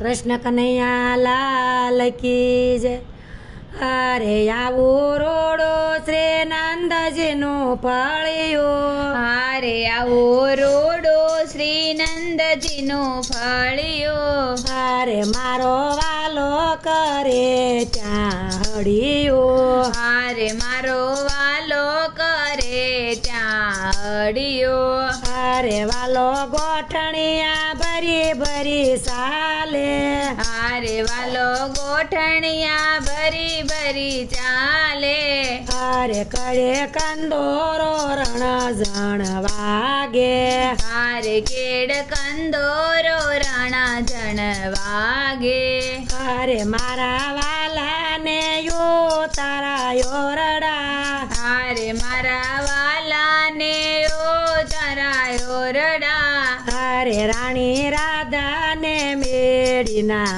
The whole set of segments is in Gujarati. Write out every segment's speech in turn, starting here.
કૃષ્ણ કનૈયા લાલ કી જય. અરે આવો રોડો શ્રી નંદજીનો ફળિયો. હારે આવો રોડો શ્રી નંદજીનો ફળિયો. અરે મારો વાલો કરે ત્યાં હળિયો. હારે મારો વાલો કરે ત્યાં અડિયો અરે વાલો ગોઠણિયા ભરી ભરી સાલે હારે વાલો ગોઠણિયા ભરી ભરી ચાલે. હારે કડે કંદોરો રણા જણ વાગે. હારે કેડ કંદોરો રણા જણ વાગે. હારે મારા વાલાને યો તારા યોરડા હારે મારા વાલાને યો તારા રડા. હારે રાણી રાધાને મેળીના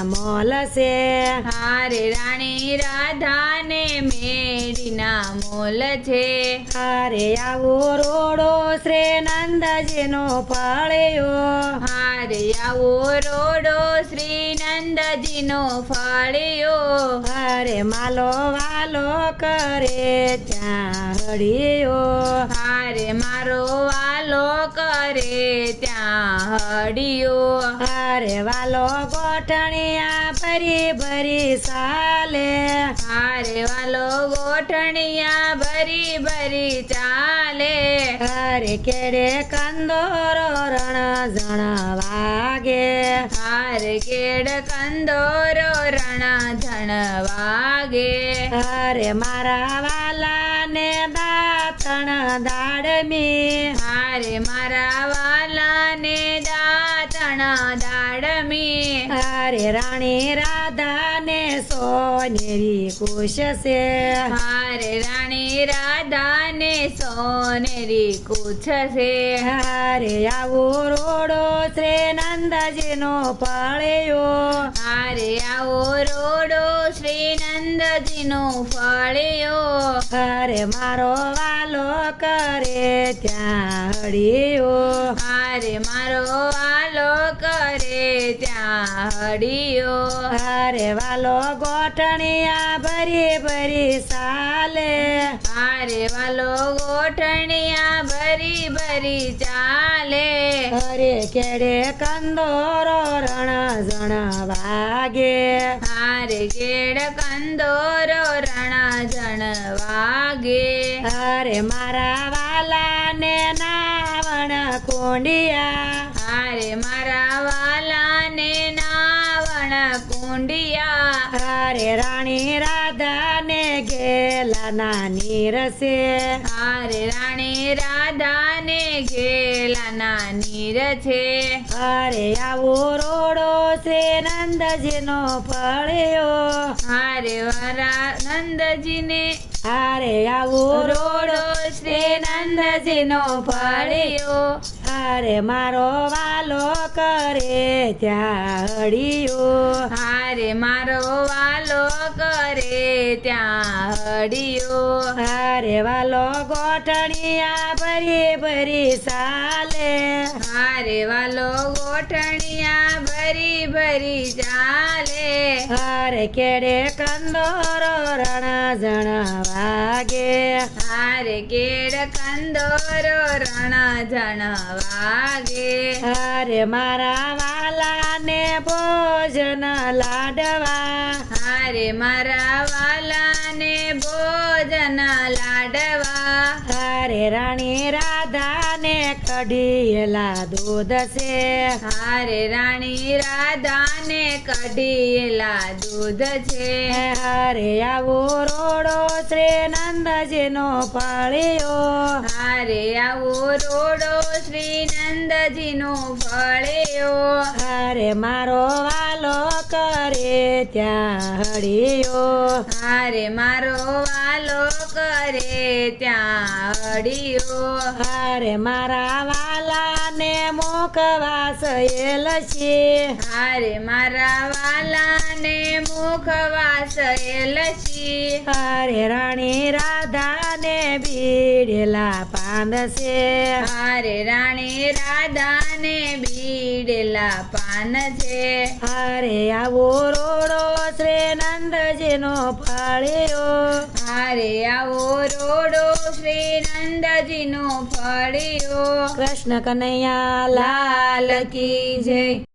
મોલ છે. હારે રાણી રાધાને મેડીના મોલ છે. હારે આવો રોડો શ્રી નંદજીનો ફળ્યો હારે આવો રોડો નંદજીનો ફળિયો અરે માલો વાલો કરે ત્યાં હળિયો. હારે મારો વાલો કરે ત્યાં હડિયો અરે વાલો ગોઠણિયા ભરી ભરી સાલે હારે વાલો ગોઠણિયા ભરી ભરી ચાલે. અરે કેડે કંદોરો રણ જણ વાગે હારે કેડ કંદોરો રણા ધણ વાગે. અરે મારા વાલાને દાતણ દાડમી. હારે મારા દાતણા દાડમી અરે રાણી રાધાને સોનેરી કુશ છે હારે રાણી રાધાને સોનેરી કુછ છે હારે આવો રોડો શ્રી નંદજીનો પાળ્યો. હારે આવો રોડો શ્રી નંદજીનો ફળિયો અરે મારો વાલો કરે ત્યાં હળિયો. હારે મારો વાલો કરે ત્યાં હડિયો અરે વાલો ગોઠણિયા ભરી ભરી સાલે હારે વાલો ગોઠણિયા ભરી ભરી ચાલે. અરે કેડે કંદોરો રણ જણ વાગે. હારે કેડ કંદોરો રણા જણ વાગે. અરે મારા વાલાને નાવણ કોંડિયા. હારે મારા નીરસે. હારે રાણી રાધાને ઘેલા નાની છે અરે આવો રોડો છે નંદજીનો ફળ્યો હારે વરા નંદજીને. હારે આવો રોડો છે નંદજીનો ફળિયો અરે મારો વાલો કરે ત્યાં હારે મારો વાલો કરે ત્યાં હડિયો અરે વાલો ગોઠણિયા ભરી ભરી સાલે હારે વાલો ગોઠણિયા ભરી ભરી ચાલે. કેડે કંદોર રણા જણ વાગે. હારે કેડ કંદોર રણા જણ વાગે. અરે મારા વાલાને ભોજન લાડવા. હારે મારા વાલાને ભોજન લાડવા. હારે રાણી રાધાને કઢીએલા દૂધ છે હારે રાણી રાધાને કઢીએલા દૂધ છે હારે આવો રોડો શ્રી નંદજીનો ફળિયો હારે આવો રોડો શ્રી નંદજીનો ફળિયો હારે મારો વાલો કરે ત્યાં હળિયો. હારે મારો વાલો કરે ત્યાં હારે અરે મારા વાલાને મુખવાસ છે. હારે મારા વાલાને મુખવાસ છે. હારે રાણી રાધાને બીડેલા પાંદસે. હારે રાણી રાધાને બીડેલા પાન છે હારે આવો રોડો શ્રી નંદજીનો ફાળ્યો. નંદજીનો ફળ્યો કૃષ્ણ કનૈયા લાલ કી જય.